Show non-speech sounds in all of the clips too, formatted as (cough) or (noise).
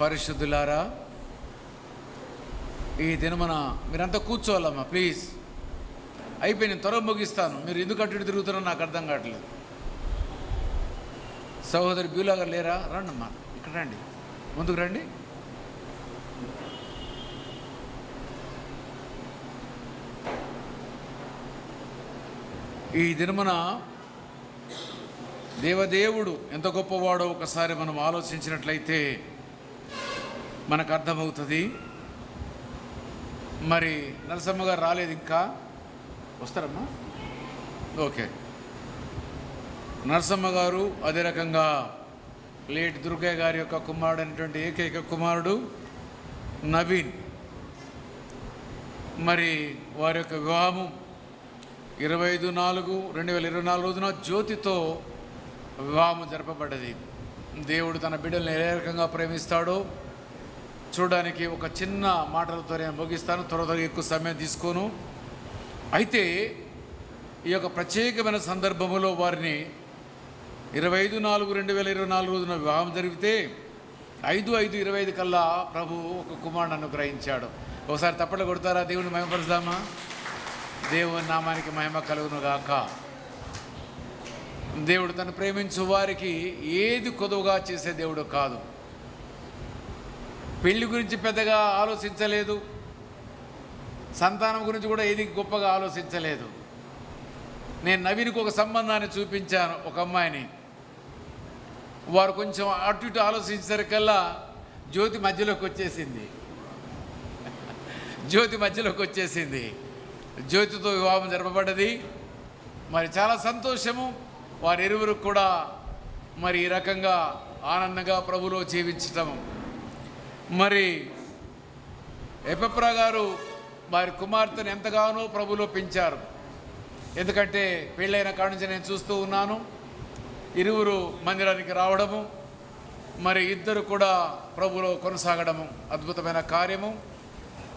పరిశుద్ధులారా ఈ దినమన మీరంతా కూర్చోవాలమ్మా ప్లీజ్ అయిపోయి నేను త్వరగా ముగిస్తాను. మీరు ఎందుకు అటు ఇటు తిరుగుతున్నారో నాకు అర్థం కావట్లేదు. సహోదరి బ్యూలా గారు లేరా? రండి అమ్మా ఇక్కడ రండి. ముందుకు రండి. ఈ దినమున దేవదేవుడు ఎంత గొప్పవాడో ఒకసారి మనం ఆలోచించినట్లయితే మనకు అర్థమవుతుంది మరి నరసమ్మ గారు రాలేదు ఇంకా. వస్తారమ్మా? ఓకే. నరసమ్మ గారు అదే రకంగా లేట్ దుర్గయ్య గారి యొక్క కుమారుడు అయినటువంటి ఏకైక కుమారుడు నవీన్. మరి వారి యొక్క వివాహము ఇరవై ఐదు నాలుగు రెండు వేల ఇరవై నాలుగు రోజున జ్యోతితో వివాహం జరపబడ్డది. దేవుడు తన బిడ్డల్ని ఏ రకంగా ప్రేమిస్తాడో చూడడానికి ఒక చిన్న మాటలతో నేను ముగిస్తాను. త్వర త్వరగా ఎక్కువ సమయం తీసుకోను. అయితే ఈ యొక్క ప్రత్యేకమైన సందర్భములో వారిని ఇరవై ఐదు నాలుగు రెండు వేల ఇరవై నాలుగు రోజున వివాహం జరిగితే ఐదు ఐదు ఇరవై ఐదు కల్లా ప్రభు ఒక కుమారుడు అనుగ్రహించాడు. ఒకసారి తప్పట్లు కొడతారా? దేవుని మహిమపరుస్తామా? దేవుని నామానికి మహిమ కలుగును గాక. దేవుడు తను ప్రేమించు వారికి ఏది కొదువుగా చేసే దేవుడు కాదు. పెళ్ళి గురించి పెద్దగా ఆలోచించలేదు. సంతానం గురించి కూడా ఏది గొప్పగా ఆలోచించలేదు. నేను నవీన్కి ఒక సంబంధాన్ని చూపించాను ఒక అమ్మాయిని. వారు కొంచెం అటు ఇటు ఆలోచించేసరికల్లా జ్యోతి మధ్యలోకి వచ్చేసింది. జ్యోతి మధ్యలోకి వచ్చేసింది. జ్యోతితో వివాహం జరపబడ్డది. మరి చాలా సంతోషము. వారి ఇరువురు కూడా మరి ఈ రకంగా ఆనందంగా ప్రభులో జీవించటం మరి ఎపప్రా గారు వారి కుమార్తెను ఎంతగానో ప్రభులో పెంచారు. ఎందుకంటే పెళ్ళైన కాడి నుంచి నేను చూస్తూ ఉన్నాను. ఇరువురు మందిరానికి రావడము మరి ఇద్దరు కూడా ప్రభులో కొనసాగడము అద్భుతమైన కార్యము.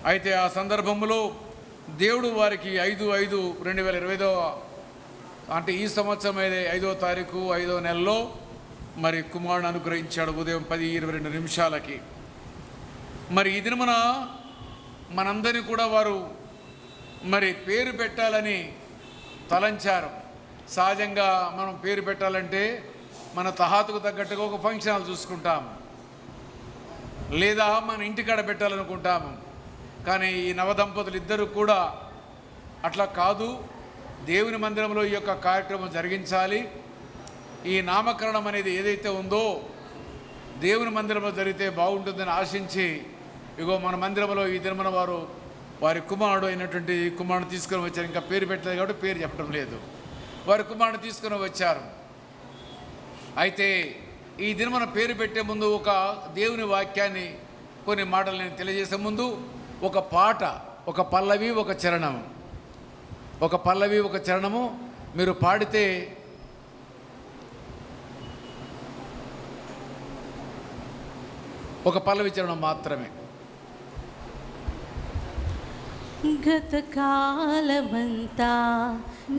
అయితే ఆ సందర్భంలో దేవుడు వారికి ఐదు ఐదు రెండు వేల ఇరవైదో అంటే ఈ సంవత్సరం అయితే ఐదో తారీఖు ఐదో నెలలో మరి కుమారుడు అనుగ్రహించాడు ఉదయం పది ఇరవై రెండు నిమిషాలకి. మరి ఈ దినమున మనందరినీ కూడా వారు మరి పేరు పెట్టాలని తలంచారు. సహజంగా మనం పేరు పెట్టాలంటే మన తహాతుకు తగ్గట్టుగా ఒక ఫంక్షన్ హాల్ చూసుకుంటాము లేదా మన ఇంటికాడ పెట్టాలనుకుంటాము. కానీ ఈ నవదంపతులు ఇద్దరు కూడా అట్లా కాదు. దేవుని మందిరంలో ఈ యొక్క కార్యక్రమం జరిగించాలి. ఈ నామకరణం అనేది ఏదైతే ఉందో దేవుని మందిరంలో జరిగితే బాగుంటుందని ఆశించి ఇగో మన మందిరంలో ఈ దినమున వారు వారి కుమారుడు అయినటువంటి కుమారుడు తీసుకొని వచ్చారు. ఇంకా పేరు పెట్టలేదు కాబట్టి పేరు చెప్పడం లేదు. వారి కుమారుడు తీసుకొని వచ్చారు. అయితే ఈ దినమున పేరు పెట్టే ముందు ఒక దేవుని వాక్యాన్ని కొన్ని మాటలు నేను తెలియజేసే ముందు ఒక పాట ఒక పల్లవి ఒక చరణము ఒక పల్లవి ఒక చరణము మీరు పాడితే ఒక పల్లవి చరణం మాత్రమే. గతకాలమంతా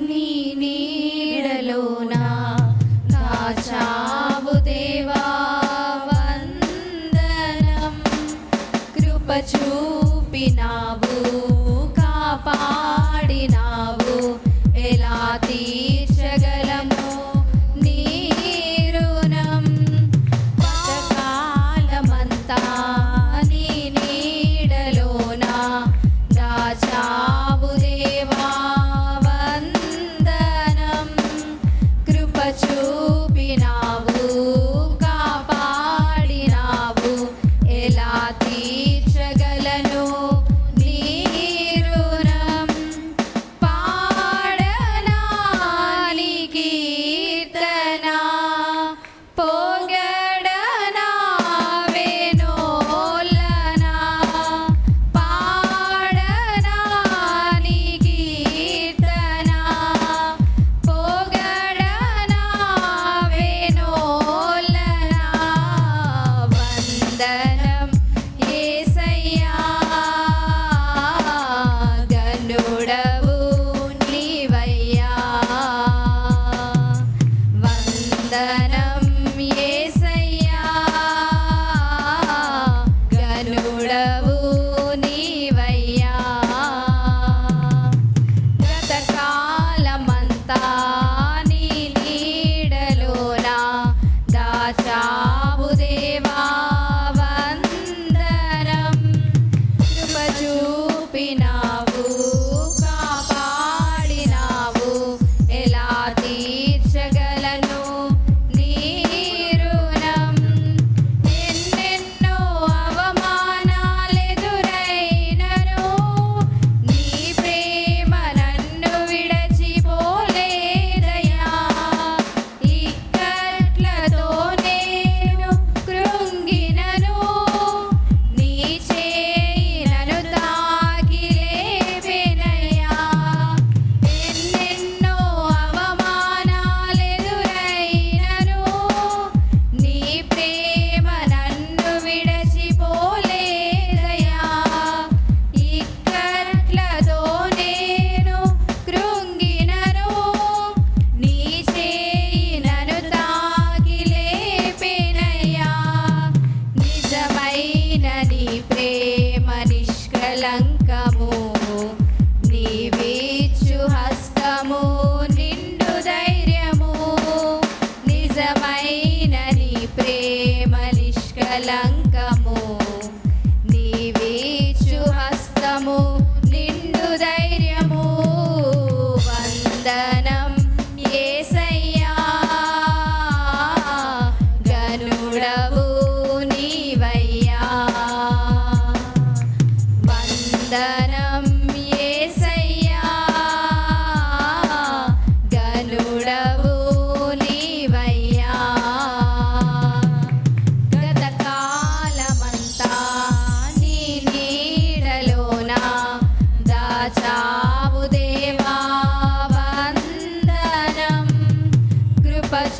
నీ నీడలోనా కాచావు దేవా వందనం. కృపచూ Luz.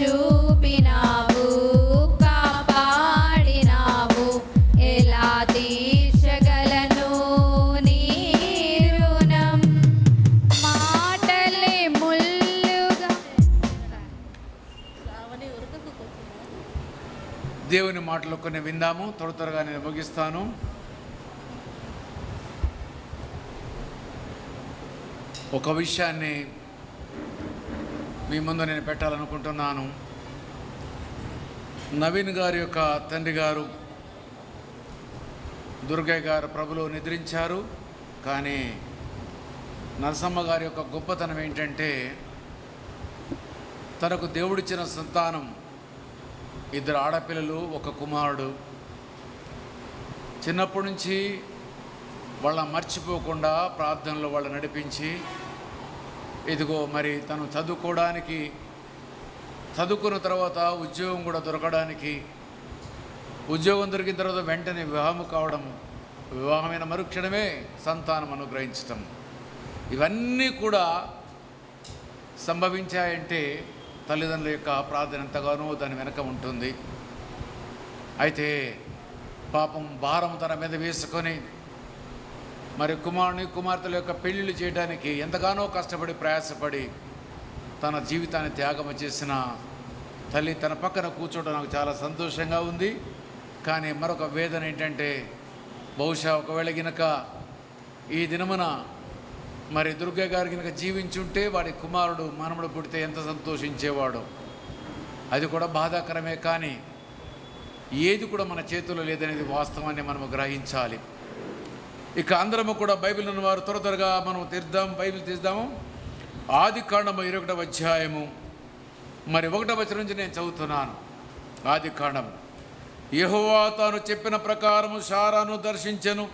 చూపినావు కాపాడినావు. ఎలా తీర్చగలను నీ రుణం? మాటలే ముల్లుగా. దేవుని మాటలు కొన్ని విందాము త్వర త్వరగా నేను ముగిస్తాను. ఒక విషయాన్ని మీ ముందు నేను పెట్టాలనుకుంటున్నాను. నవీన్ గారి యొక్క తండ్రి గారు దుర్గయ్య గారు ప్రభులు నిద్రించారు. కానీ నరసమ్మ గారి యొక్క గొప్పతనం ఏంటంటే తనకు దేవుడిచ్చిన సంతానం ఇద్దరు ఆడపిల్లలు ఒక కుమారుడు. చిన్నప్పటి నుంచి వాళ్ళ మర్చిపోకుండా ప్రార్థనలో వాళ్ళు నడిపించి ఇదిగో మరి తను చదువుకోవడానికి చదువుకున్న తర్వాత ఉద్యోగం కూడా దొరకడానికి ఉద్యోగం దొరికిన తర్వాత వెంటనే వివాహము కావడం వివాహమైన మరుక్షణమే సంతానం అనుగ్రహించటం. ఇవన్నీ కూడా సంభవించాయంటే తల్లిదండ్రుల యొక్క ప్రార్థన ఎంతగానో దాని వెనక ఉంటుంది. అయితే పాపం భారం తన మీద వేసుకొని మరి కుమారుని కుమార్తెల యొక్క పెళ్ళిళ్ళు చేయడానికి ఎంతగానో కష్టపడి ప్రయాసపడి తన జీవితాన్ని త్యాగం చేసిన తల్లి తన పక్కన కూర్చోవడం నాకు చాలా సంతోషంగా ఉంది. కానీ మరొక వేదన ఏంటంటే బహుశా ఒకవేళ గినక ఈ దినమున మరి దుర్గ గారు గినక జీవించుంటే వాడి కుమారుడు మనముడు పుడితే ఎంత సంతోషించేవాడు. అది కూడా బాధాకరమే కానీ ఏది కూడా మన చేతుల్లో లేదనేది వాస్తవాన్ని మనము గ్రహించాలి. ఇక అందరము కూడా బైబిల్ ఉన్న వారు త్వర త్వరగా మనం తీద్దాం బైబిల్ తీద్దాము. ఆది కాండము ఇరవై ఒకటవ అధ్యాయము. మరి ఒకటవ వచనం నుంచి నేను చదువుతున్నాను. ఆది కాండము. యెహోవా తాను చెప్పిన ప్రకారము షారాను దర్శించెను.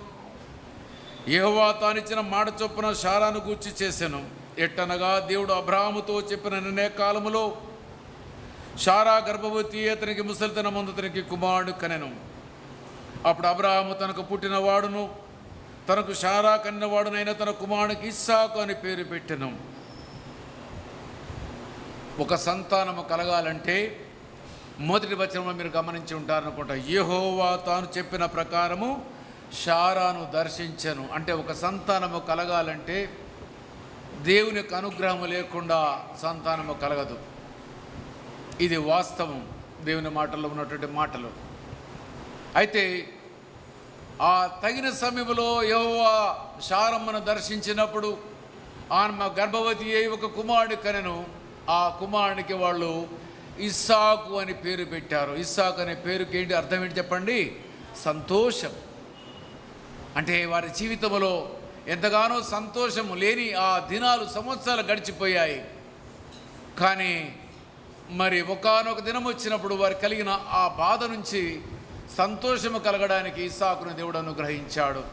యెహోవా తానిచ్చిన మాట చొప్పున షారాను గూర్చి చేశాను ఎట్టనగా దేవుడు అబ్రాహముతో చెప్పిన నిర్ణయ కాలములో షారా గర్భవతి అతనికి ముసలితన ముందు అతనికి కుమారుడు కనెను. అప్పుడు అబ్రాహము తనకు పుట్టినవాడును తనకు షారా కన్నవాడునైన తన కుమారునికి ఇస్సాకు అని పేరు పెట్టెను. ఒక సంతానము కలగాలంటే మొదటి వచనంలో మీరు గమనించి ఉంటారనుకుంటా యహోవా తాను చెప్పిన ప్రకారము షారాను దర్శించను. అంటే ఒక సంతానము కలగాలంటే దేవుని యొక్క అనుగ్రహము లేకుండా సంతానము కలగదు. ఇది వాస్తవం. దేవుని మాటల్లో ఉన్నటువంటి మాటలు. అయితే ఆ తగిన సమయంలో యహోవా శారమ్మను దర్శించినప్పుడు ఆమె గర్భవతి అయి ఒక కుమారుడు కనెను. ఆ కుమారునికి వాళ్ళు ఇస్సాకు అని పేరు పెట్టారు. ఇస్సాకు అనే పేరుకి ఏంటి అర్థం ఏంటి చెప్పండి? సంతోషం. అంటే వారి జీవితంలో ఎంతగానో సంతోషము లేని ఆ దినాలు సంవత్సరాలు గడిచిపోయాయి. కానీ మరి ఒకానొక దినం వచ్చినప్పుడు వారు కలిగిన ఆ బాధ నుంచి సంతోషము కలగడానికి ఇసాకును దేవుడు అనుగ్రహించాడు.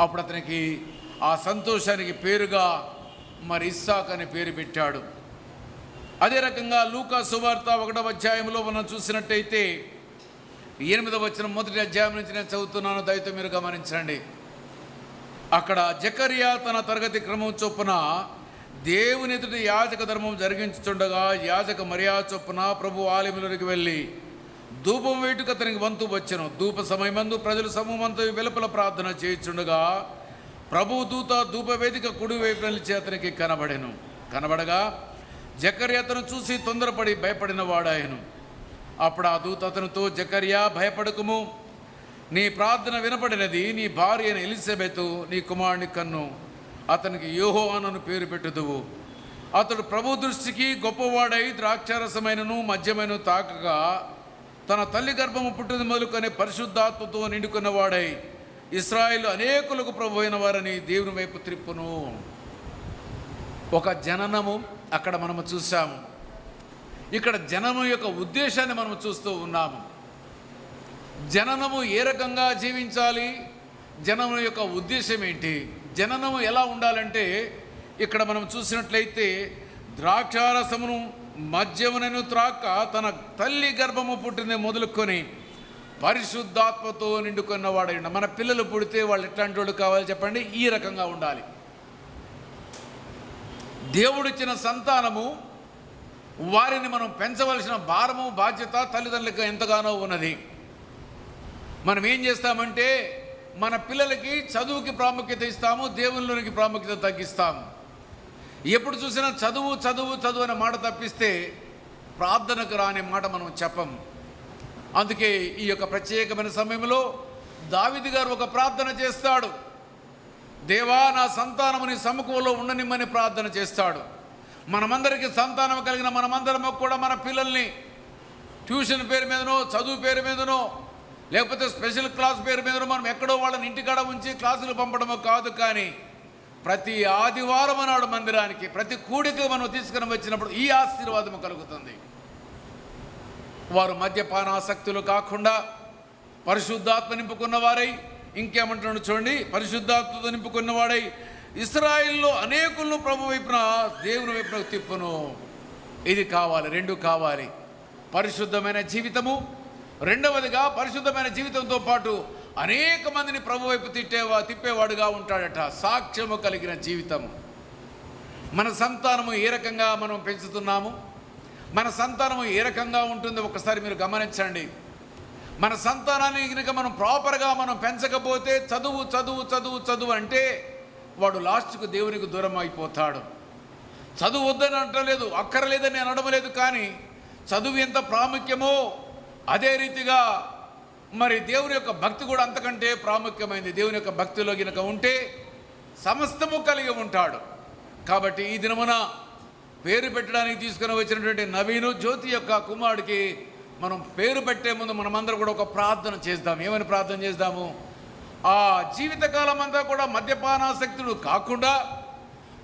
అప్పుడు అతనికి ఆ సంతోషానికి పేరుగా మరి ఇస్సాక్ అని పేరు పెట్టాడు. అదే రకంగా లూకా సువార్త ఒకటవ అధ్యాయంలో మనం చూసినట్టయితే ఎనిమిదవ వచ్చిన మొదటి అధ్యాయం నుంచి నేను చదువుతున్నాను దయతో మీరు గమనించండి. అక్కడ జకరియా తన తరగతి క్రమం చొప్పున దేవుని ఎదుటి యాజక ధర్మం జరిగించుచుండగా యాజక మర్యాద చొప్పున ప్రభు ఆలయంలోనికి వెళ్ళి ధూపం వేటుకు అతనికి వంతు వచ్చను. ధూప సమయమందు ప్రజలు సమూహంతో వెలుపల ప్రార్థన చేయుచుండగా ప్రభు దూత ధూప వేదిక కుడి వైపు నిలిచి అతనికి కనబడెను. కనబడగా జకర్య అతను చూసి తొందరపడి భయపడిన వాడాయను అప్పుడు ఆ దూత అతనితో జకర్యా భయపడకుము. నీ ప్రార్థన వినపడినది నీ భార్య అయిన ఎలిజబెతు నీ కుమారుని కన్ను. అతనికి యోహోవానను పేరు పెట్టుదువు. అతడు ప్రభు దృష్టికి గొప్పవాడై ద్రాక్షారసమైనను మద్యమైన తాకగా తన తల్లి గర్భము పుట్టిన మొదలుకొని పరిశుద్ధాత్మతో నిండుకున్నవాడై ఇస్రాయిల్ అనేకులకు ప్రభు అయిన వారని దేవుని వైపు త్రిప్పును ఒక జననము అక్కడ మనము చూసాము ఇక్కడ జననం యొక్క ఉద్దేశాన్ని మనం చూస్తూ ఉన్నాము. జననము ఏ రకంగా జీవించాలి? జననం యొక్క ఉద్దేశం ఏంటి? జననము ఎలా ఉండాలంటే ఇక్కడ మనం చూసినట్లయితే ద్రాక్షారసమును మద్యమునను త్రాక్క తన తల్లి గర్భము పుట్టిన మొదలుకొని పరిశుద్ధాత్మతో నిండుకున్నవాడై ఉండ మన పిల్లలు పుడితే వాళ్ళు ఎట్లాంటి వాళ్ళు కావాలి చెప్పండి? ఈ రకంగా ఉండాలి. దేవుడిచ్చిన సంతానము వారిని మనం పెంచవలసిన భారము బాధ్యత తల్లిదండ్రులకు ఎంతగానో ఉన్నది. మనం ఏం చేస్తామంటే మన పిల్లలకి చదువుకి ప్రాముఖ్యత ఇస్తాము దేవుళ్ళకి ప్రాముఖ్యత తగ్గిస్తాము. ఎప్పుడు చూసినా చదువు చదువు చదువు అనే మాట తప్పిస్తే ప్రార్థనకు రాని మాట మనం చెప్పం. అందుకే ఈ యొక్క ప్రత్యేకమైన సమయంలో దావిది గారు ఒక ప్రార్థన చేస్తాడు. దేవా నా సంతానముని సమకూలో ఉండనిమ్మని ప్రార్థన చేస్తాడు. మనమందరికీ సంతానం కలిగిన మనమందరము కూడా మన పిల్లల్ని ట్యూషన్ పేరు మీదనో చదువు పేరు మీదనో లేకపోతే స్పెషల్ క్లాస్ పేరు మీదనో మనం ఎక్కడో వాళ్ళని ఇంటికాడ ఉంచి క్లాసులు పంపడమో కాదు కానీ ప్రతి ఆదివారం నాడు మందిరానికి ప్రతి కూడిక మనం తీసుకుని వచ్చినప్పుడు ఈ ఆశీర్వాదం కలుగుతుంది. వారు మద్యపానాసక్తులు కాకుండా పరిశుద్ధాత్మ నింపుకున్న వారై ఇంకేమంటున్నాడు చూడండి పరిశుద్ధాత్మతో నింపుకున్నవాడై ఇస్రాయిల్లో అనేకులను ప్రభు వైపున దేవుని వైపున తిప్పును. ఇది కావాలి రెండు కావాలి. పరిశుద్ధమైన జీవితము రెండవదిగా పరిశుద్ధమైన జీవితంతో పాటు అనేక మందిని ప్రభు వైపు తిట్టేవా తిప్పేవాడుగా ఉంటాడట. సాక్ష్యము కలిగిన జీవితము. మన సంతానము ఏ రకంగా మనం పెంచుతున్నాము? మన సంతానము ఏ రకంగా ఉంటుందో? ఒకసారి మీరు గమనించండి. మన సంతానాన్ని కనుక మనం ప్రాపర్గా మనం పెంచకపోతే చదువు చదువు చదువు చదువు అంటే వాడు లాస్ట్కు దేవునికి దూరం అయిపోతాడు. చదువు వద్దని అంటలేదు అక్కర్లేదని అనడం లేదు కానీ చదువు ఎంత ప్రాముఖ్యమో అదే రీతిగా మరి దేవుని యొక్క భక్తి కూడా అంతకంటే ప్రాముఖ్యమైంది. దేవుని యొక్క భక్తిలో గినక ఉంటే సమస్తము కలిగి ఉంటాడు. కాబట్టి ఈ దినమున పేరు పెట్టడానికి తీసుకుని వచ్చినటువంటి నవీను జ్యోతి యొక్క కుమారుడికి మనం పేరు పెట్టే ముందు మనమందరం కూడా ఒక ప్రార్థన చేద్దాం. ఏమని ప్రార్థన చేద్దాము? ఆ జీవితకాలం అంతా కూడా మద్యపానాసక్తుడు కాకుండా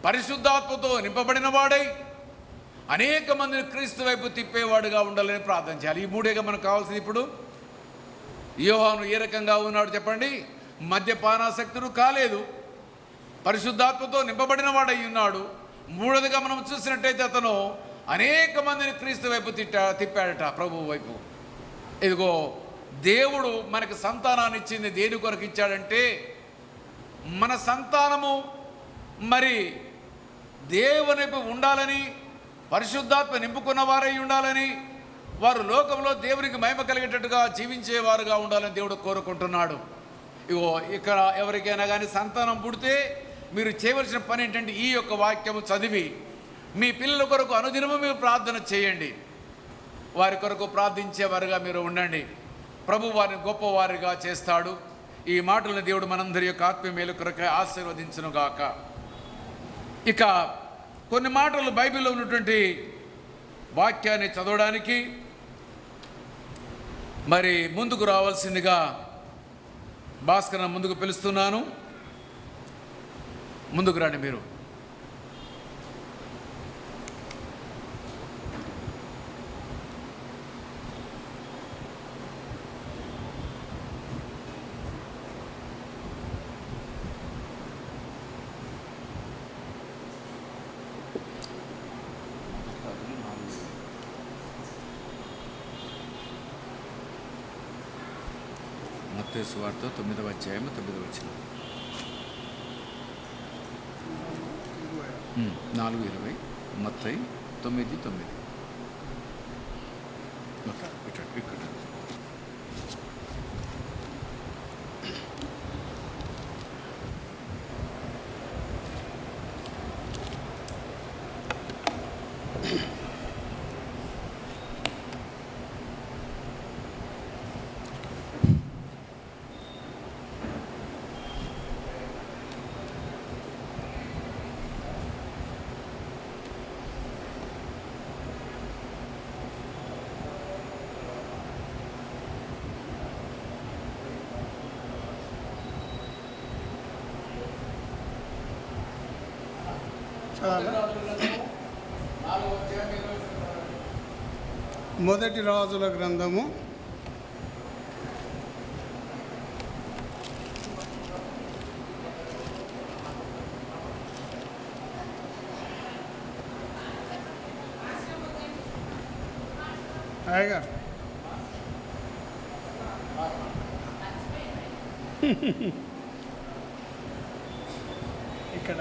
పరిశుద్ధాత్మతో నింపబడిన వాడై అనేక మందిని క్రీస్తు వైపు తిప్పేవాడుగా ఉండాలని ప్రార్థన చేయాలి. ఈ మూడేగా మనకు కావాల్సింది ఇప్పుడు యోహాను ఏ రకంగా ఉన్నాడు చెప్పండి? మద్యపానాసక్తుడు కాలేదు. పరిశుద్ధాత్మతో నింపబడిన వాడై ఉన్నాడు. మూడోదిగా మనం చూసినట్టయితే అతను అనేక మందిని క్రీస్తు వైపు తిట్టా తిప్పాడట ప్రభు వైపు. ఇదిగో దేవుడు మనకి సంతానాన్ని ఇచ్చింది. దేని కొరకు ఇచ్చాడంటే మన సంతానము మరి దేవుని ఉండాలని పరిశుద్ధాత్మ నింపుకున్న వారై ఉండాలని వారు లోకంలో దేవునికి మహిమ కలిగేటట్టుగా జీవించేవారుగా ఉండాలని దేవుడు కోరుకుంటున్నాడు. ఇగో ఇక్కడ ఎవరికైనా కానీ సంతానం పుడితే మీరు చేయవలసిన పని ఏంటంటే ఈ యొక్క వాక్యము చదివి మీ పిల్లల కొరకు అనుదినము మీరు ప్రార్థన చేయండి. వారి కొరకు ప్రార్థించేవారుగా మీరు ఉండండి. ప్రభు వారిని గొప్పవారిగా చేస్తాడు. ఈ మాటలను దేవుడు మనందరి యొక్క ఆత్మీయ మేలు కొరకు ఆశీర్వదించునుగాక ఇక కొన్ని మాటలు బైబిల్లో ఉన్నటువంటి వాక్యాన్ని చదవడానికి మరి ముందుకు రావాల్సిందిగా భాస్కర్ ముందుకు పిలుస్తున్నాను. ముందుకు రండి మీరు. సువార్త తొమ్మిదవ అధ్యాయం తొమ్మిదవ వచ్చిన నాలుగు ఇరవై మొత్తం తొమ్మిది తొమ్మిది. ఇక్కడ ఇక్కడ వచనం. మొదటి రాజుల గ్రంథము (laughs) ఇక్కడ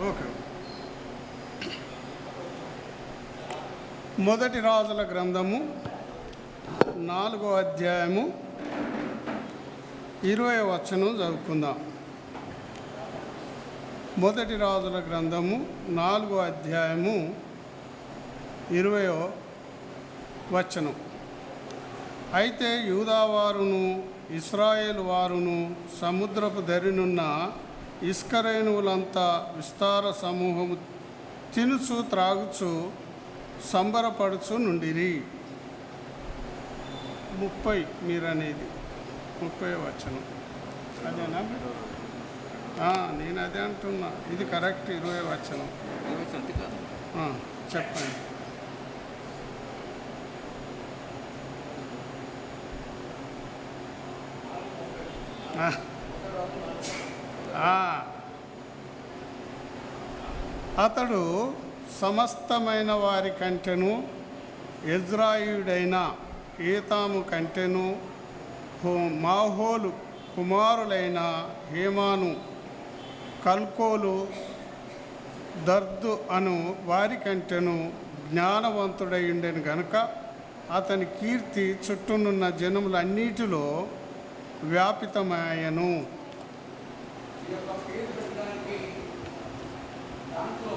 ఓకే. మొదటి రాజుల గ్రంథము నాలుగో అధ్యాయము ఇరవై వచనం చదువుకుందాం. మొదటి రాజుల గ్రంథము నాలుగో అధ్యాయము ఇరవయో వచనం. అయితే యూదావారును ఇస్రాయేల్ వారును సముద్రపు దరినున్న ఇస్కరేణువులంతా విస్తార సమూహము తినుచు త్రాగుచు సంబరపడుచు నుండిరి. ముప్పై మీరనేది. ముప్పై వచనం. అదేనా? నేను అదే అంటున్నా. ఇది కరెక్ట్ ఇరవై వచనం. చెప్పండి. ఆ. అతడు సమస్తమైన వారి కంటెను ఎజ్రాయుడైన ఈతాము కంటెను హో- మాహోలు కుమారులైన హేమాను కల్కోలు దర్దు అను వారి కంటెను జ్ఞానవంతుడై ఉండెను గనుక అతని కీర్తి చుట్టూనున్న జనములన్నిటిలో వ్యాపితమాయను ఈ యొక్క పేరు పెట్టడానికి దాంట్లో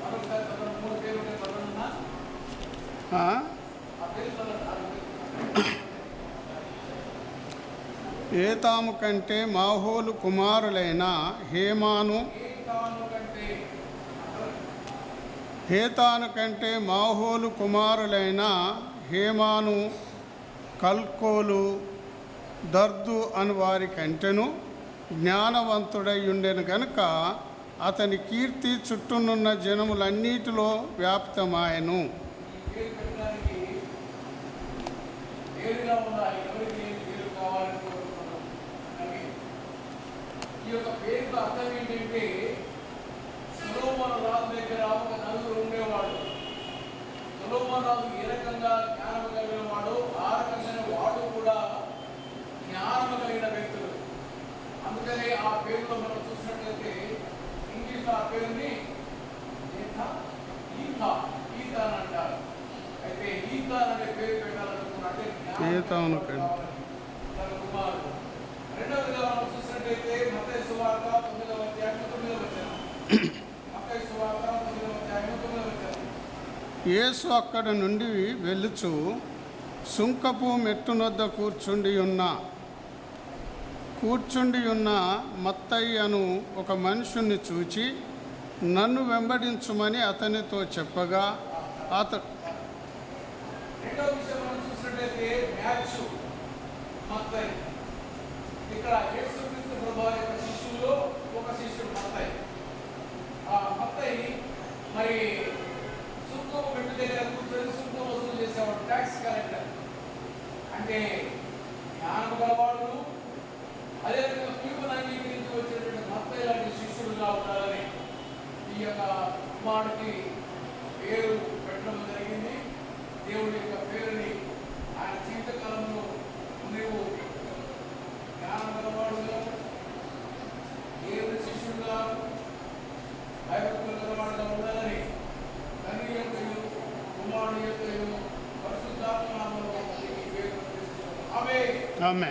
మరొకసారి మూడు పేరు చదవనున్నా ఆ? పేరు ఏతాము కంటే మాహోలు కుమారులైన హేమాను హేతాను కంటే మాహోలు కుమారులైన హేమాను కల్కోలు దర్దు అని వారి కంటెను జ్ఞానవంతుడై ఉండెను గనుక అతని కీర్తి చుట్టూనున్న జనములన్నిటిలో వ్యాప్తమాయను. ఈ యొక్క పేరుకు అర్థం ఏంటంటే సులోమన రాజు దగ్గర ఒక నలుగురు ఉండేవాడు సులోమన రాజు ఏ రకంగా జ్ఞానం కలిగిన వాడు ఆ రకంగానే వాడు కూడా జ్ఞానం కలిగిన వ్యక్తులు అందుకనే ఆ పేరులో మనం చూసినట్లయితే ఇంగ్లీష్లో ఆ పేరుని ఈత ఈత ఈత అని అంటారు. అయితే ఈత అనే పేరు పెట్టాలనుకున్నట్టే జ్ఞానం ఈతాను కంటే. కావాలి. తన కుమారుడు. రెండవదిగా మనం చూసినట్లయితే మత్తయి సువార్త తొమ్మిదవ అధ్యాయం తొమ్మిదవ వచనం. మత్తయి సువార్త తొమ్మిదవ అధ్యాయం తొమ్మిదవ వచనం. యేసు అక్కడ నుండి వెళ్ళుచు సుంకపు మెట్టునొద్ద కూర్చుండి ఉన్న. కూర్చుండి ఉన్న మత్తయ్యను ఒక మనుషుణ్ణి చూచి నన్ను వెంబడించుమని అతనితో చెప్పగా అతడు ఇక్కడ ఒక శిష్యుడు మరి సుంకం పెట్టు దగ్గర కూర్చొని సుంకం వసూలు చేసేవాడు ట్యాక్స్ కలెక్టర్. అంటే జ్ఞానం గలవాడు అదేవిధంగా పీపుల్ అంగీ నుంచి వచ్చినటువంటి భర్త ఇలాంటి శిష్యుడుగా ఉండాలని ఈ యొక్క కుమారుడికి పేరు పెట్టడం జరిగింది. దేవుడి యొక్క పేరుని ఆయన జీవితకాలంలో నువ్వు జ్ఞానం గలవాడుగా దేవుడి శిష్యుడుగా భయభక్తులు గలవాడుగా ఉండాలని తండ్రి యొక్క కుమారుడు యొక్క పరిశుద్ధాత్మ ఆమె ఆమె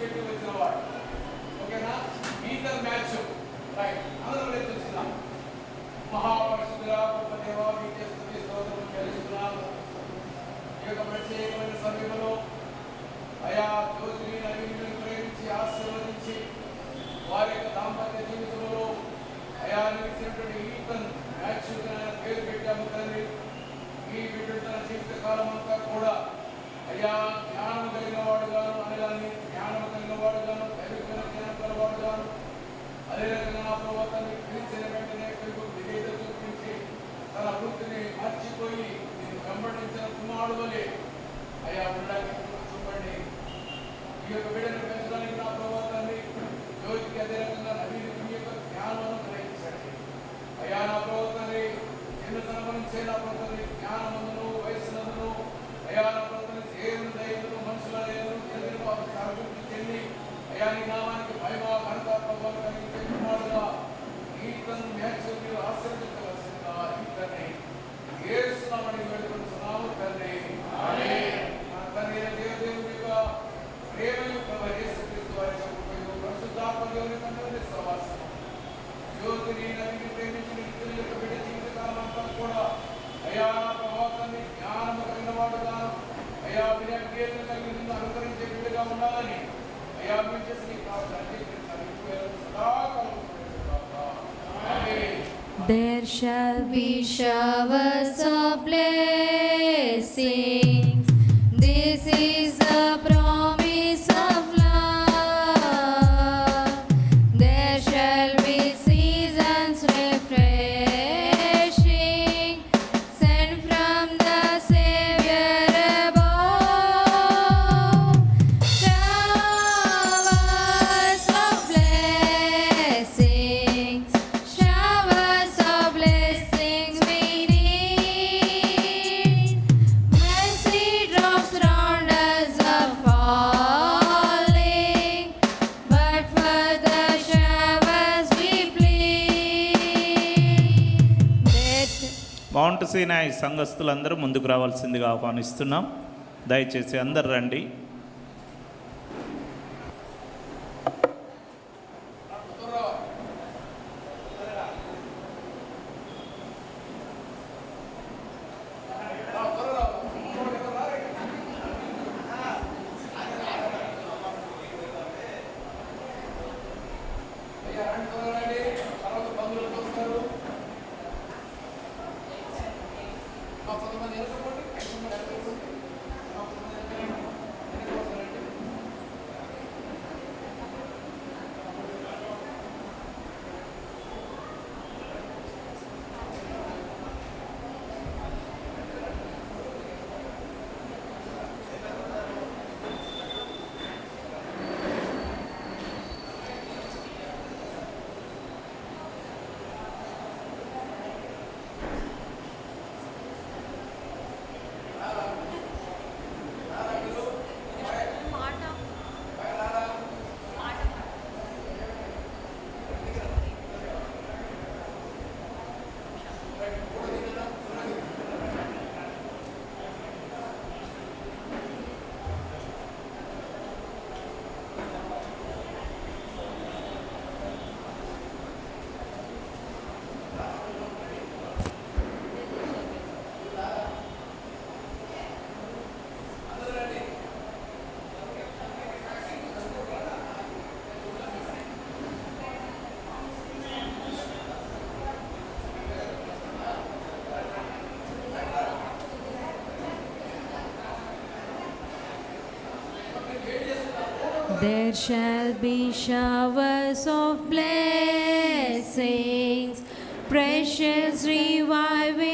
వృత్తిని వచ్చిన వాడు ఓకేనా ఈత మ్యాచ్ రైట్ అందరూ ప్రయత్నిస్తున్నాం మహాపరిశుద్ధుల గొప్ప దేవ మీకే స్తుతి స్తోత్రం చెల్లిస్తున్నాము ఈ యొక్క ప్రత్యేకమైన సమయంలో అయా జ్యోతిని నవీని ప్రేమించి ఆశీర్వదించి వారి యొక్క దాంపత్య జీవితంలో అయా నిలిచినటువంటి ఈతన్ మ్యాచ్ పేరు పెట్టాము తండ్రి ఈ బిడ్డ తన జీవిత కాలం అంతా కూడా అయ్యా జ్ఞానం కలిగిన వాడు వాడుగాను అనేదాన్ని జ్ఞానం కలిగిన వాడుగాను దైవికమైన జ్ఞానం కలవాడుగాను అదే రకంగా నా ప్రవర్తన పిలిచిన వెంటనే పిలుపు విధేయత చూపించి తన వృత్తిని మర్చిపోయి నేను వెంబడించిన కుమారుడు వలె అయ్యా ఉండడానికి చూపండి ఈ యొక్క బిడ్డను పెంచడానికి నా ప్రవర్తనని జ్యోతికి అదే రకంగా సంఘస్థులందరూ ముందుకు రావాల్సిందిగా ఆహ్వానిస్తున్నాం. దయచేసి అందరు రండి. There shall be showers of blessings, precious reviving